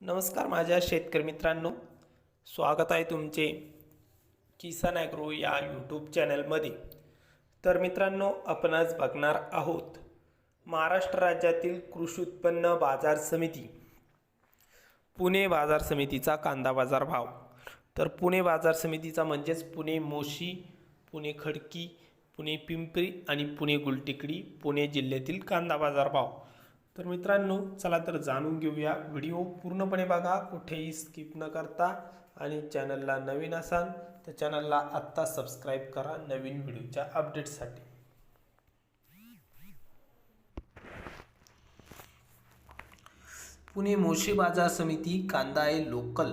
नमस्कार माझ्या शेतकरी मित्रांनो. स्वागत आहे तुमचे किसान ॲग्रो या यूट्यूब चॅनलमध्ये. तर मित्रांनो आपण आज बघणार आहोत महाराष्ट्र राज्यातील कृषी उत्पन्न बाजार समिती. पुणे बाजार समितीचा कांदा बाजार भाव. तर पुणे बाजार समितीचा म्हणजेच पुणे मोशी पुणे खडकी पुणे पिंपरी आणि पुणे गुलटेकडी पुणे जिल्ह्यातील कांदा बाजार भाव. तर मित्रांनो चला तर जाणून घेऊया. व्हिडिओ पूर्णपणे बघा कुठेही स्किप न करता. आणि चॅनलला नवीन असाल तर चॅनलला आत्ता सबस्क्राईब करा नवीन व्हिडिओच्या अपडेटसाठी पुणे मोशी बाजार समिती कांदा आहे लोकल.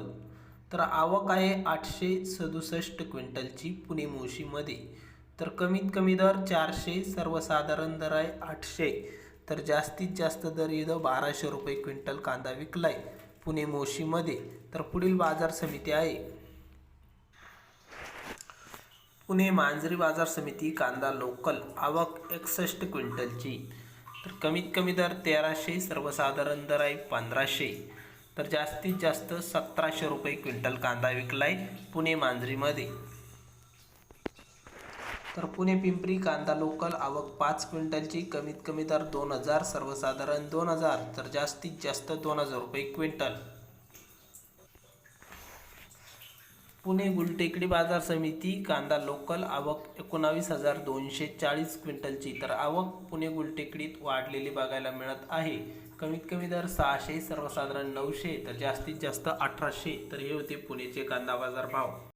तर आवक आहे आठशे सदुसष्ट क्विंटलची पुणे मोशीमध्ये. तर कमीत कमी दर चारशे सर्वसाधारण दर आहे आठशे. तर जास्तीत जास्त दर इथं बाराशे रुपये क्विंटल कांदा विकलाय. पुणे मोशीमध्ये. तर पुढील बाजार समिती आहे. पुणे मांजरी बाजार समिती कांदा लोकल आवक एकसष्ट क्विंटलची. तर कमीत कमी दर तेराशे सर्वसाधारण दर आहे पंधराशे. तर जास्तीत जास्त सतराशे रुपये क्विंटल कांदा विकलाय पुणे मांजरीमध्ये. तर पुणे पिंपरी कांदा लोकल आवक पाच क्विंटलची कमीत कमी दर दोन हजार सर्वसाधारण दोन हजार तर जास्तीत जास्त दोन हजार रुपये क्विंटल. पुणे गुलटेकडी बाजार समिती कांदा लोकल आवक एकोणावीस हजार दोनशे चाळीस क्विंटलची तर आवक पुणे गुलटेकडीत वाढलेली बघायला मिळत आहे. कमीत कमी दर सहाशे सर्वसाधारण नऊशे तर जास्तीत जास्त अठराशे तर हे होते पुणेचे कांदा बाजार भाव.